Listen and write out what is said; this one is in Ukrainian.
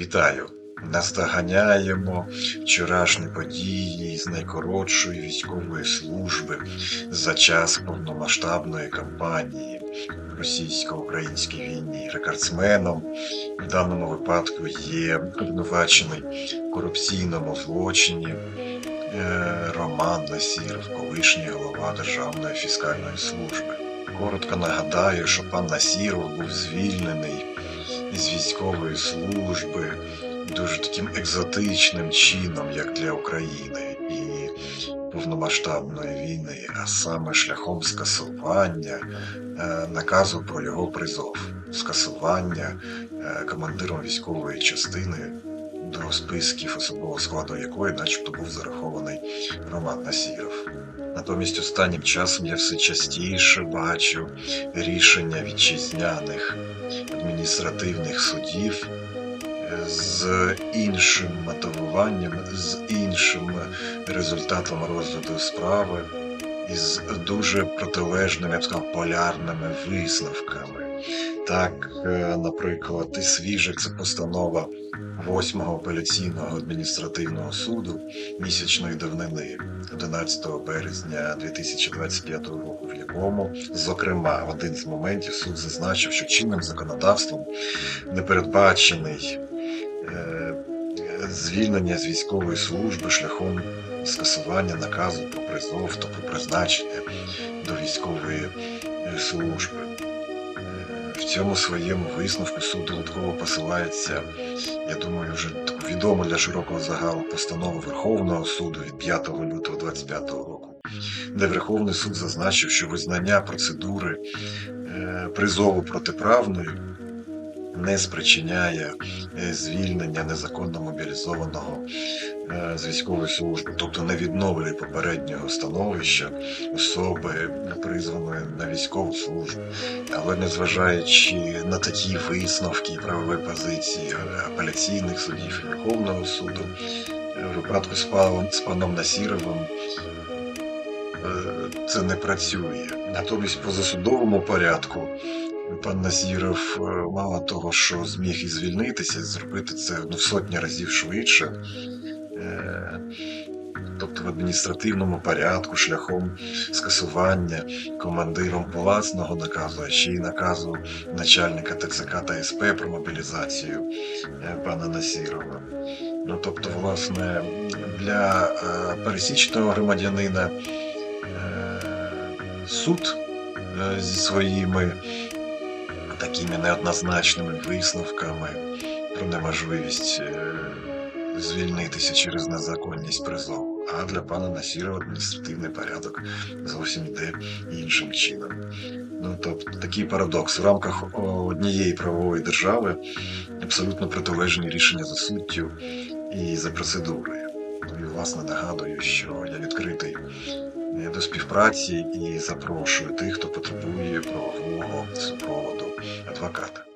Вітаю! Наздоганяємо вчорашні події з найкоротшої військової служби за час повномасштабної кампанії російсько-українській війні. Рекордсменом в даному випадку є обвинувачений корупційному злочині е, Роман Насіров, колишній голова Державної фіскальної служби. Коротко нагадаю, що пан Насіров був звільнений з військової служби дуже таким екзотичним чином, як для України і повномасштабної війни, а саме шляхом скасування е, наказу про його призов, скасування е, командиром військової частини до списків особового складу якої, начебто, був зарахований Роман Насіров. Натомість останнім часом я все частіше бачу рішення вітчизняних адміністративних судів е, з іншим мотивуванням, з іншим результатом розгляду справи і з дуже протилежними, я б сказав, полярними висновками. Так, е, наприклад, це постанова 8-го апеляційного адміністративного суду місячної давнини 11 березня 2025 року, в якому, зокрема, в один з моментів суд зазначив, що чинним законодавством не передбачений е, звільнення з військової служби шляхом скасування наказу про призов та про призначення до військової е, служби. В цьому своєму висновку суд додатково посилається, я думаю, вже відома для широкого загалу постанову Верховного суду від 5 лютого 2025 року, де Верховний суд зазначив, що визнання процедури е, призову протиправною не спричиняє е, звільнення незаконно мобілізованого е, з військової служби, тобто не відновлює попереднього становища особи, призваної на військову службу. Але незважаючи на такі висновки і правові позиції апеляційних судів і Верховного суду, е, в випадку з паном, з паном Насіровим е, це не працює. Натомість по засудовому порядку пан Насіров е, мало того, що зміг і звільнитися, зробити це ну, в сотні разів швидше. Е, Тобто в адміністративному порядку, шляхом скасування командиром власного наказу, ще й наказу начальника ТЦК та СП про мобілізацію е, пана Насірова. Ну тобто, власне, для пересічного громадянина суд зі своїми такими неоднозначними висновками про неможливість е, звільнитися через незаконність призову. А для пана Насірова адміністративний порядок зовсім йде іншим чином. Ну тобто такий парадокс в рамках однієї правової держави абсолютно протилежні рішення за суттю і за процедурою. Ну і власне нагадую, що я відкритий до співпраці і запрошую тих, хто потребує правового супроводу адвоката.